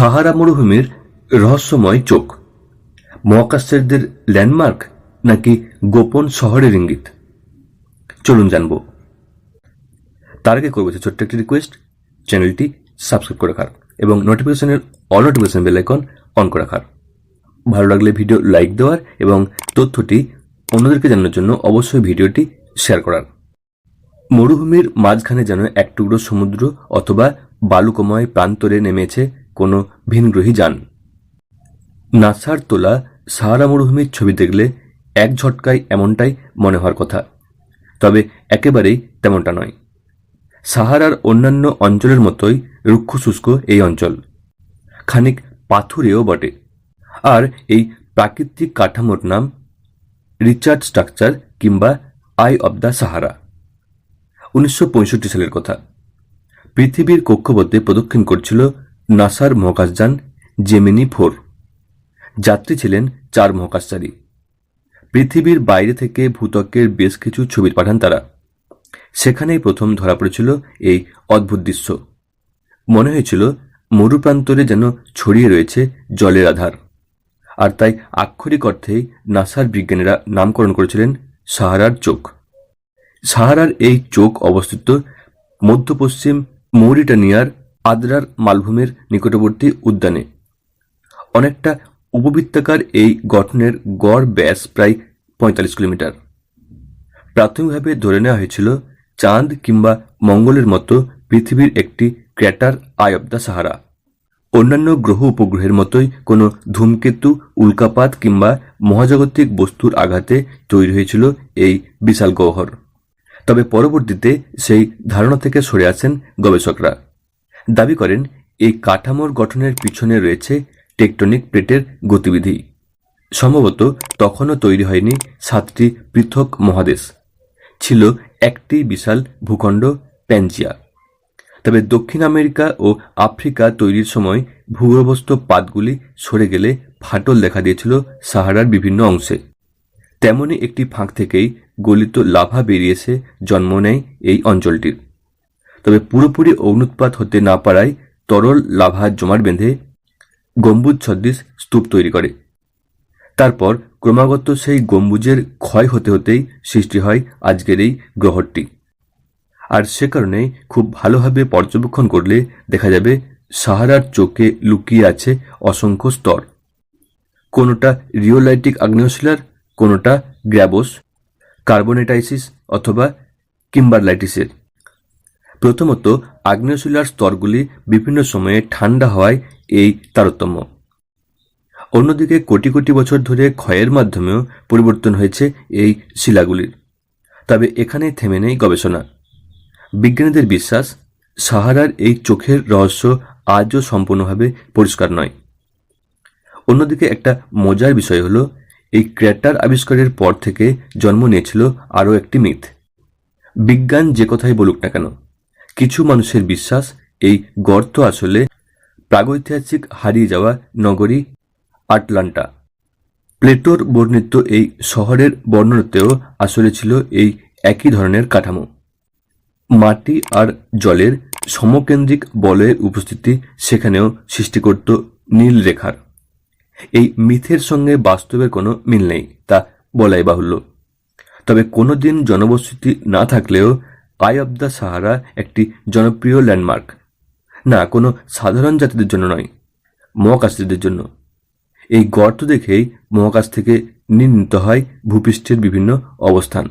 সাহারা মরুভূমির রহস্যময় চোখ। মহাকাশচারীদের ল্যান্ডমার্ক নাকি গোপন শহরের ইঙ্গিত? চলুন জানব। তার আগে করব ছোট্ট একটি রিকোয়েস্ট চ্যানেলটি সাবস্ক্রাইব করে রাখার এবং নোটিফিকেশনের all notification bell icon on করে রাখার। ভালো লাগলে ভিডিও লাইক দেওয়ার এবং তথ্যটি অন্যদেরকে জানানোর জন্য অবশ্যই ভিডিওটি শেয়ার করার। মরুভূমির মাঝখানে যেন এক টুকরো সমুদ্র অথবা বালুকময় প্রান্তরে নেমেছে কোনো ভিনগ্রহী যান। নাসার তোলা সাহারা মরুভূমির ছবি দেখলে এক ঝটকায় এমনটাই মনে হওয়ার কথা। তবে একেবারেই তেমনটা নয়। সাহারার অন্যান্য অঞ্চলের মতোই রুক্ষ শুষ্ক এই অঞ্চল। খানিক পাথুরেও বটে। আর এই প্রাকৃতিক কাঠামোর নাম রিচার্ড স্ট্রাকচার কিংবা আই অব দ্য সাহারা। উনিশশো পঁয়ষট্টি সালের কথা। পৃথিবীর কক্ষপথে প্রদক্ষিণ করছিল নাসার মহাকাশযান জেমিনি ফোর। যাত্রী ছিলেন চার মহাকাশচারী। পৃথিবীর বাইরে থেকে ভূতকের বেশ কিছু ছবি পাঠান তারা। সেখানেই প্রথম ধরা পড়েছিল এই অদ্ভুত দৃশ্য। মনে হয়েছিল মরুপ্রান্তরে যেন ছড়িয়ে রয়েছে জলের আধার। আর তাই আক্ষরিক অর্থেই নাসার বিজ্ঞানীরা নামকরণ করেছিলেন সাহারার চোখ। সাহারার এই চোখ অবস্থিত মধ্য পশ্চিম মৌরিটানিয়ার আদ্রার মালভূমির নিকটবর্তী উদ্যানে। অনেকটা উপবৃত্তাকার এই গঠনের গড় ব্যাস প্রায় পঁয়তাল্লিশ কিলোমিটার। প্রাথমিকভাবে ধরে নেওয়া হয়েছিল চাঁদ কিংবা মঙ্গলের মতো পৃথিবীর একটি crater eye of the Sahara. অন্যান্য গ্রহ উপগ্রহের মতোই কোনো ধূমকেতু, উল্কাপাত কিংবা মহাজাগতিক বস্তুর আঘাতে তৈরি হয়েছিল এই বিশাল গহ্বর। তবে পরবর্তীতে সেই ধারণা থেকে সরে আসেন গবেষকরা। দাবি করেন, এই কাঠামোর গঠনের পিছনে রয়েছে টেকটনিক প্লেটের গতিবিধি। সম্ভবত তখনও তৈরি হয়নি সাতটি পৃথক মহাদেশ। ছিল একটি বিশাল ভূখণ্ড, প্যানজিয়া। তবে দক্ষিণ আমেরিকা ও আফ্রিকা তৈরির সময় ভূগর্ভস্থ পাতগুলি সরে গেলে ফাটল দেখা দিয়েছিল সাহারার বিভিন্ন অংশে। তেমনই একটি ফাঁক থেকেই গলিত লাভা বেরিয়েছে, জন্ম নেয় এই অঞ্চলটির। তবে পুরোপুরি অগ্নুৎপাত হতে না পারায় তরল লাভা জমাট বেঁধে গম্বুজ সদৃশ স্তূপ তৈরি করে। তারপর ক্রমাগত সেই গম্বুজের ক্ষয় হতে হতেই সৃষ্টি হয় আজকের এই গ্রহটি। আর সে কারণে খুব ভালোভাবে পর্যবেক্ষণ করলে দেখা যাবে সাহারার চোখে লুকিয়ে আছে অসংখ্য স্তর। কোনোটা রিওলাইটিক আগ্নেয়শিলার, কোনোটা গ্র্যাবোস, কার্বনেটাইসিস অথবা কিম্বারলাইটিসের। প্রথমত, আগ্নেয়শিলার স্তরগুলি বিভিন্ন সময়ে ঠান্ডা হওয়ায় এই তারতম্য। অন্যদিকে, কোটি কোটি বছর ধরে ক্ষয়ের মাধ্যমেও পরিবর্তন হয়েছে এই শিলাগুলির। তবে এখানে থেমে নেই গবেষণা। বিজ্ঞানীদের বিশ্বাস, সাহারার এই চোখের রহস্য আজও সম্পূর্ণভাবে পরিষ্কার নয়। অন্যদিকে একটা মজার বিষয় হলো, এই ক্র্যাটার আবিষ্কারের পর থেকে জন্ম নিয়েছিল আরও একটি মিথ। বিজ্ঞান যে কথাই বলুক না কেন কিছু মানুষের বিশ্বাস, এই গর্ত আসলে প্রাগৈতিহাসিক হারিয়ে যাওয়া নগরী আটলান্টা। প্লেটোর বর্ণিত এই শহরের বর্ণনাতেও আসলে ছিল এই একই ধরনের কাঠামো। মাটি আর জলের সমকেন্দ্রিক বলয়ের উপস্থিতি সেখানেও সৃষ্টি করত নীল রেখার। এই মিথের সঙ্গে বাস্তবের কোনো মিল নেই, তা বলাই বাহুল্য। তবে কোনো দিন জনবসতি না থাকলেও আই অব দ্য সাহারা একটি জনপ্রিয় ল্যান্ডমার্ক। না, কোনো সাধারণ জাতিদের জন্য নয় মহাকাশীদের জন্য। এই গর্ত দেখেই মহাকাশ থেকে নির্ণীত হয় ভূপৃষ্ঠের বিভিন্ন অবস্থান।